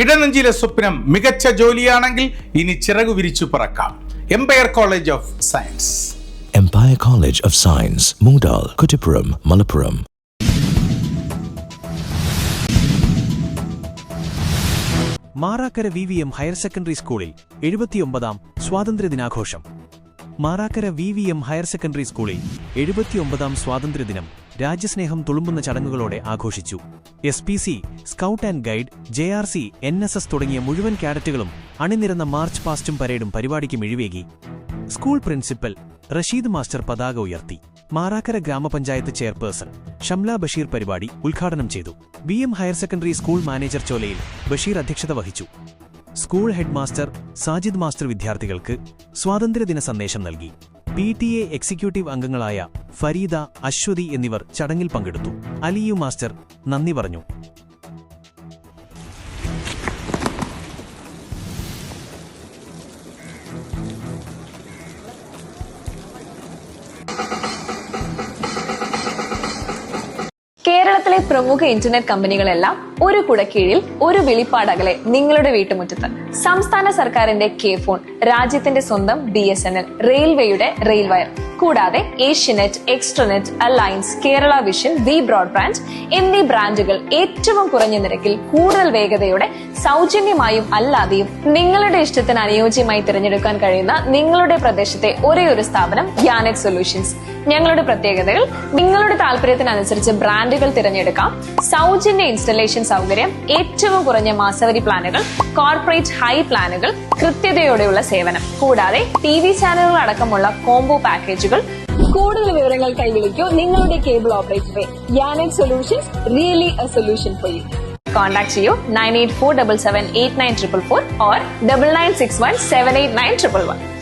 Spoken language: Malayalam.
ഇടനെഞ്ചിലെ സ്വപ്നം മികച്ച ജോലിയാണെങ്കിൽ ഇനി ചിറകു വിരിച്ചു പറക്കാം. Empire College of Science Empire College of Science Mungdal, Kuttipuram, Malappuram Marakkara V V M higher secondary സ്കൂളിൽ എഴുപത്തിയൊമ്പതാം സ്വാതന്ത്ര്യദിനാഘോഷം. Marakkara V V M higher secondary സ്കൂളിൽ എഴുപത്തിയൊമ്പതാം സ്വാതന്ത്ര്യദിനം. രാജ്യസ്നേഹം തുളുമ്പുന്ന ചടങ്ങുകളോടെ ആഘോഷിച്ചു. S P C scout and guide J R C N S S തുടങ്ങിയ മുഴുവൻ കാഡറ്റുകളും അണിനിരന്ന മാർച്ച് പാസ്റ്റും പരേഡും പരിപാടിക്ക് മിഴിവേകി സ്കൂൾ പ്രിൻസിപ്പൽ റഷീദ് മാസ്റ്റർ പതാക ഉയർത്തി. മാറാക്കര ഗ്രാമപഞ്ചായത്ത് ചെയർപേഴ്സൺ ഷംല ബഷീർ പരിപാടി ഉദ്ഘാടനം ചെയ്തു. B M higher secondary school manager Cholayil Basheer അധ്യക്ഷത വഹിച്ചു. School head master Sajid master വിദ്യാർത്ഥികൾക്ക് സ്വാതന്ത്ര്യദിന സന്ദേശം നൽകി. പി ടി എ എക്സിക്യൂട്ടീവ് അംഗങ്ങളായ ഫരീദ അശ്വതി എന്നിവർ ചടങ്ങിൽ പങ്കെടുത്തു. അലിയു മാസ്റ്റർ നന്ദി പറഞ്ഞു. കേരളത്തിലെ പ്രമുഖ ഇന്റർനെറ്റ് കമ്പനികളെല്ലാം ഒരു കുടക്കീഴിൽ ഒരു വിളിപ്പാടകലെ നിങ്ങളുടെ വീട്ടുമുറ്റത്ത്. സംസ്ഥാന സർക്കാരിന്റെ കെ ഫോൺ രാജ്യത്തിന്റെ സ്വന്തം ബി റെയിൽവേയുടെ റെയിൽ വയർ കൂടാതെ Asianet extranet Alliance Kerala Vision V broadband എന്നീ ബ്രാൻഡുകൾ ഏറ്റവും കുറഞ്ഞ നിരക്കിൽ കൂടുതൽ വേഗതയോടെ സൗജന്യമായും അല്ലാതെയും നിങ്ങളുടെ ഇഷ്ടത്തിന് അനുയോജ്യമായി തിരഞ്ഞെടുക്കാൻ കഴിയുന്ന നിങ്ങളുടെ പ്രദേശത്തെ ഒരേ ഒരു സ്ഥാപനം യാനെറ്റ് സൊല്യൂഷൻസ് ഞങ്ങളുടെ പ്രത്യേകതകൾ നിങ്ങളുടെ താല്പര്യത്തിനനുസരിച്ച് ബ്രാൻഡുകൾ തിരഞ്ഞെടുക്കാം സൗജന്യ ഇൻസ്റ്റലേഷൻ സൗകര്യം ഏറ്റവും കുറഞ്ഞ മാസവരി പ്ലാനുകൾ കോർപ്പറേറ്റ് ഹൈ പ്ലാനുകൾ കൃത്യതയോടെയുള്ള സേവനം. കൂടാതെ ടി വി ചാനലുകൾ അടക്കമുള്ള കോംബോ പാക്കേജുകൾ കൂടുതൽ വിവരങ്ങൾ വിളിക്കൂ. നിങ്ങളുടെ cable ഓപ്പറേറ്ററെ solutions really a solution for you contact ചെയ്യൂ. Nine eight four double seven eight nine triple four or double nine six one seven eight nine triple one